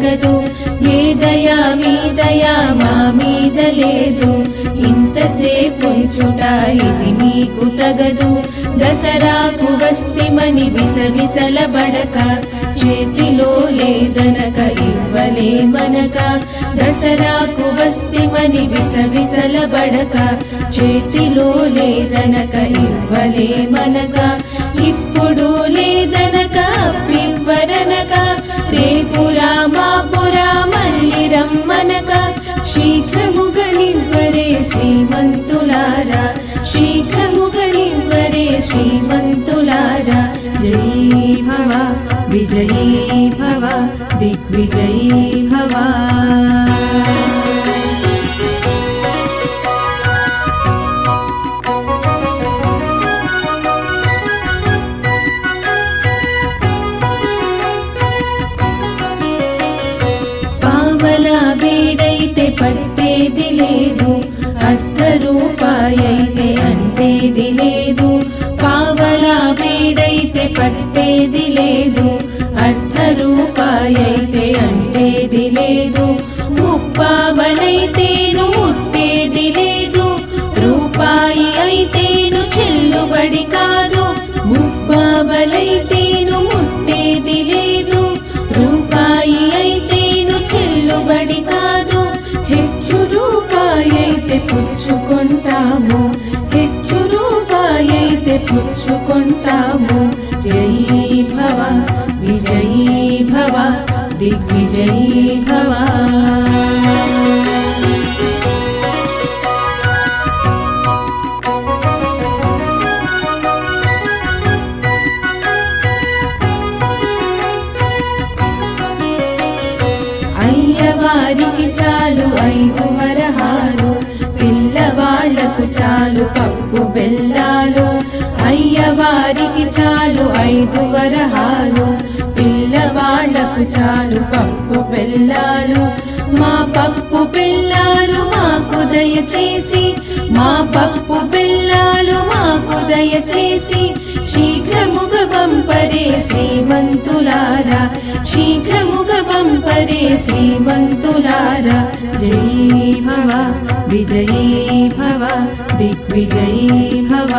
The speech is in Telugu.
తగదు ఏ దయా మీ దయా మా మీద లేదు. ఇంతసేపు ఉంచుట ఇది మీకు తగదు. దసరాకు వస్తిమని విసవిసల బడక. చేతిలో లేదనక ఇవ్వలే మనక. దసరాకు వస్తిమని విసవిసల బడక. చేతిలో లేదనక ఇవ్వలే మనక. రమ్మనక శీఘ్రముగనివ్వరే శ్రీమంతులారా శీఘ్రముగనివ్వరే శ్రీమంతులారా జై భవ విజయీ భవ దిగ్విజయీ అంటేది లేదు అర్ధ రూపాయైతే అంటేది లేదు. ముప్పావనైతేను ముట్టేది లేదు రూపాయి అయితేను చెల్లుబడి కాదు. ముప్పావలైతేను ముట్టేది లేదు రూపాయి అయితేను చెల్లుబడి కాదు. హెచ్చు రూపాయి అయితే పుచ్చుకుంటాము హెచ్చు రూపాయి అయితే పుచ్చుకుంటాము. జై విజయీ భవ దిగ్విజయీ భవ అయ్యవారికి చాలు ఐదు వరహాలు పిల్లవాళ్ళకు చాలు పప్పు బెల్లాలు. అయ్యవారికి చాలు ఐదు వరహాలు మాకు చాలు పప్పు బెల్లాలు. మా పప్పు బెల్లాలు మాకు దయచేసి మా పప్పు బెల్లాలు మాకు దయచేసి శీఘ్రముగ పంపరే శ్రీమంతులారా శీఘ్రముగ పంపరే శ్రీమంతులారా. జై భవ విజయీ భవ దిగ్విజయీ భవ